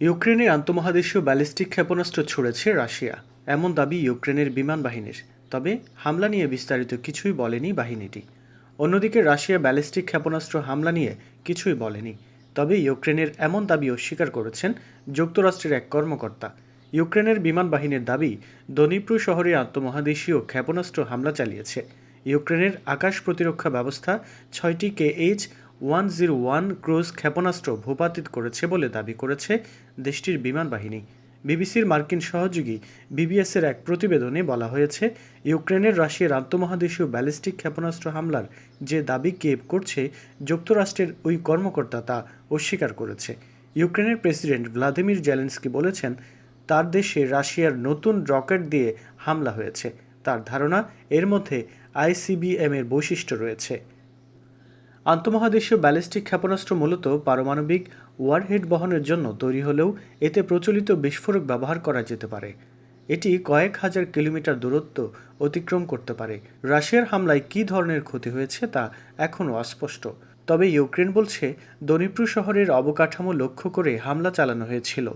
ইউক্রেনে আন্তমহাদেশীয় ব্যালিস্টিক ক্ষেপণাস্ত্র ছুড়েছে রাশিয়া। এমন দাবি ইউক্রেনের বিমান বাহিনীর। তবে হামলা নিয়ে বিস্তারিত কিছুই বলেনি বাহিনীটি। অন্যদিকে রাশিয়া ব্যালিস্টিক ক্ষেপণাস্ত্র হামলা নিয়ে কিছুই বলেনি। তবে ইউক্রেনের এমন দাবি অস্বীকার করেছেন যুক্তরাষ্ট্রের এক কর্মকর্তা। ইউক্রেনের বিমান বাহিনীর দাবি, দনিপ্রু শহরে আন্তমহাদেশীয় ক্ষেপণাস্ত্র হামলা চালিয়েছে। ইউক্রেনের আকাশ প্রতিরক্ষা ব্যবস্থা ছয়টি K H one zero one cruise ক্ষেপণাস্ত্র ভূপাতিত করেছে বলে দাবি করেছে দেশটির বিমান বাহিনী। বিবিসির মার্কিন সহযোগী বিবিএসের এক প্রতিবেদনে বলা হয়েছে, ইউক্রেনের রাশিয়ার আন্তমহাদেশীয় ব্যালিস্টিক ক্ষেপণাস্ত্র হামলার যে দাবি কেপ করছে, যুক্তরাষ্ট্রের ওই কর্মকর্তা তা অস্বীকার করেছে। ইউক্রেনের প্রেসিডেন্ট ভ্লাদিমির জেলেন্সকি বলেছেন, তার দেশে রাশিয়ার নতুন রকেট দিয়ে হামলা হয়েছে। তার ধারণা, এর মধ্যে আইসিবিএম এর বৈশিষ্ট্য রয়েছে। আন্তমহাদেশীয় ব্যালিস্টিক ক্ষেপণাস্ত্র মূলত পারমাণবিক ওয়ারহেড বহনের জন্য তৈরি হলেও এতে প্রচলিত বিস্ফোরক ব্যবহার করা যেতে পারে। এটি কয়েক হাজার কিলোমিটার দূরত্ব অতিক্রম করতে পারে। রাশিয়ার হামলায় কী ধরনের ক্ষতি হয়েছে তা এখনও অস্পষ্ট। তবে ইউক্রেন বলছে, দনিপ্রু শহরের অবকাঠামো লক্ষ্য করে হামলা চালানো হয়েছিল।